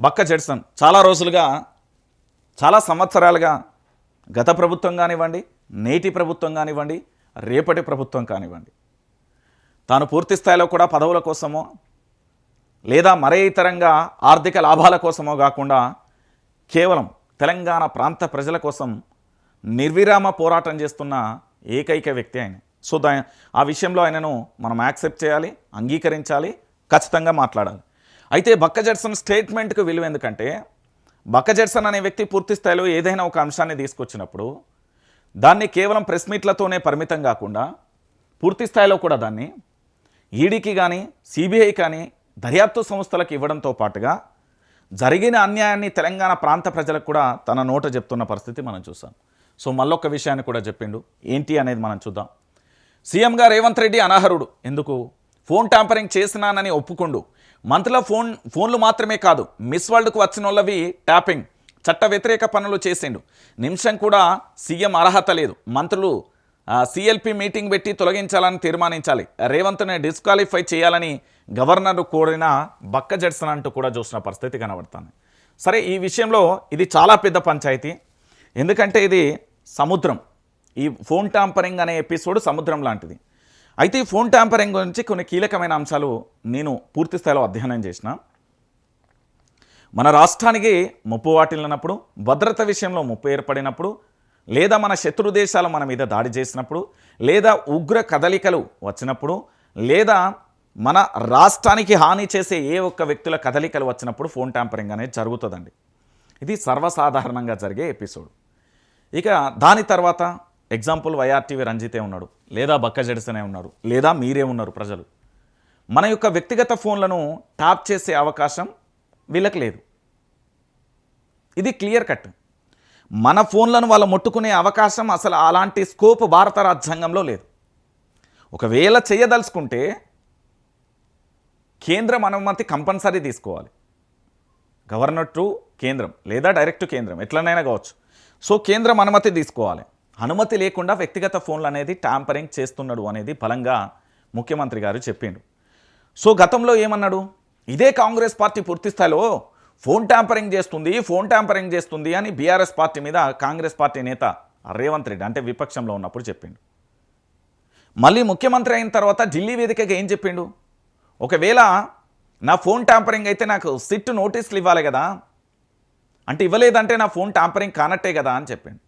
బక్క జెడ్సన్ చాలా రోజులుగా చాలా సంవత్సరాలుగా గత ప్రభుత్వం కానివ్వండి నేటి ప్రభుత్వం కానివ్వండి రేపటి ప్రభుత్వం కానివ్వండి. తాను పూర్తి స్థాయిలో కూడా పదవుల కోసమో లేదా మరే ఇతరంగా ఆర్థిక లాభాల కోసమో కాకుండా కేవలం తెలంగాణ ప్రాంత ప్రజల కోసం నిర్విరామ పోరాటం చేస్తున్న ఏకైక వ్యక్తి ఆయన. సో దా ఆ విషయంలో ఆయనను మనం యాక్సెప్ట్ చేయాలి అంగీకరించాలి ఖచ్చితంగా మాట్లాడాలి. అయితే బక్క జడ్సన్ స్టేట్మెంట్కు విలువ ఎందుకంటే బక్క జడ్సన్ అనే వ్యక్తి పూర్తి స్థాయిలో ఏదైనా ఒక అంశాన్ని తీసుకొచ్చినప్పుడు దాన్ని కేవలం ప్రెస్ మీట్లతోనే పరిమితం కాకుండా పూర్తి స్థాయిలో కూడా దాన్ని ఈడీకి కానీ సిబిఐ కానీ దర్యాప్తు సంస్థలకు ఇవ్వడంతో పాటుగా జరిగిన అన్యాయాన్ని తెలంగాణ ప్రాంత ప్రజలకు కూడా తన నోట చెప్తున్న పరిస్థితి మనం చూసాం. సో మళ్ళొక్క విషయాన్ని కూడా చెప్పిండు. ఏంటి అనేది మనం చూద్దాం. సీఎంగా రేవంత్ రెడ్డి అనర్హుడు. ఎందుకు? ఫోన్ ట్యాంపరింగ్ చేసినానని ఒప్పుకుండు. మంత్రుల ఫోన్ ఫోన్లు మాత్రమే కాదు మిస్ వరల్డ్కు వచ్చిన వాళ్ళవి ట్యాపింగ్ చట్ట వ్యతిరేక పనులు చేసిండు. నిమిషం కూడా సీఎం అర్హత లేదు. మంత్రులు సిఎల్పి మీటింగ్ పెట్టి తొలగించాలని తీర్మానించాలి. రేవంత్ని డిస్క్వాలిఫై చేయాలని గవర్నర్ కోరిన బక్క జడ్సన్ అంటూ కూడా చూసిన పరిస్థితి కనబడుతుంది. సరే ఈ విషయంలో ఇది చాలా పెద్ద పంచాయతీ. ఎందుకంటే ఇది సముద్రం. ఈ ఫోన్ ట్యాంపరింగ్ అనే ఎపిసోడ్ సముద్రం లాంటిది. అయితే ఈ ఫోన్ ట్యాంపరింగ్ గురించి కొన్ని కీలకమైన అంశాలు నేను పూర్తి స్థాయిలో అధ్యయనం చేసిన. మన రాష్ట్రానికి ముప్పు వాటిల్లినప్పుడు భద్రత విషయంలో ముప్పు ఏర్పడినప్పుడు లేదా మన శత్రు దేశాలు మన మీద దాడి చేసినప్పుడు లేదా ఉగ్ర కదలికలు వచ్చినప్పుడు లేదా మన రాష్ట్రానికి హాని చేసే ఏ ఒక్క వ్యక్తుల కదలికలు వచ్చినప్పుడు ఫోన్ ట్యాంపరింగ్ అనేది జరుగుతుందండి. ఇది సర్వసాధారణంగా జరిగే ఎపిసోడ్. ఇక దాని తర్వాత ఎగ్జాంపుల్ వైఆర్టీవీ రంజితే ఉన్నాడు లేదా బక్క జడిసనే ఉన్నాడు లేదా మీరే ఉన్నారు ప్రజలు. మన యొక్క వ్యక్తిగత ఫోన్లను ట్యాప్ చేసే అవకాశం వీళ్ళకి లేదు. ఇది క్లియర్ కట్. మన ఫోన్లను వాళ్ళు ముట్టుకునే అవకాశం అసలు అలాంటి స్కోప్ భారత రాజ్యాంగంలో లేదు. ఒకవేళ చేయదలుచుకుంటే కేంద్రం అనుమతి కంపల్సరీ తీసుకోవాలి. గవర్నర్ టు కేంద్రం లేదా డైరెక్ట్ కేంద్రం ఎట్లనైనా కావచ్చు. సో కేంద్రం అనుమతి తీసుకోవాలి. అనుమతి లేకుండా వ్యక్తిగత ఫోన్లు అనేది ట్యాంపరింగ్ చేస్తున్నాడు అనేది బలంగా ముఖ్యమంత్రి గారు చెప్పిండు. సో గతంలో ఏమన్నాడు? ఇదే కాంగ్రెస్ పార్టీ పూర్తిస్థాయిలో ఫోన్ ట్యాంపరింగ్ చేస్తుంది ఫోన్ ట్యాంపరింగ్ చేస్తుంది అని బీఆర్ఎస్ పార్టీ మీద కాంగ్రెస్ పార్టీ నేత రేవంత్ రెడ్డి అంటే విపక్షంలో ఉన్నప్పుడు చెప్పిండు. మళ్ళీ ముఖ్యమంత్రి అయిన తర్వాత ఢిల్లీ వేదికగా ఏం చెప్పిండు? ఒకవేళ నా ఫోన్ ట్యాంపరింగ్ అయితే నాకు సిట్ నోటీసులు ఇవ్వాలి కదా? అంటే ఇవ్వలేదంటే నా ఫోన్ ట్యాంపరింగ్ కానట్టే కదా అని చెప్పిండు.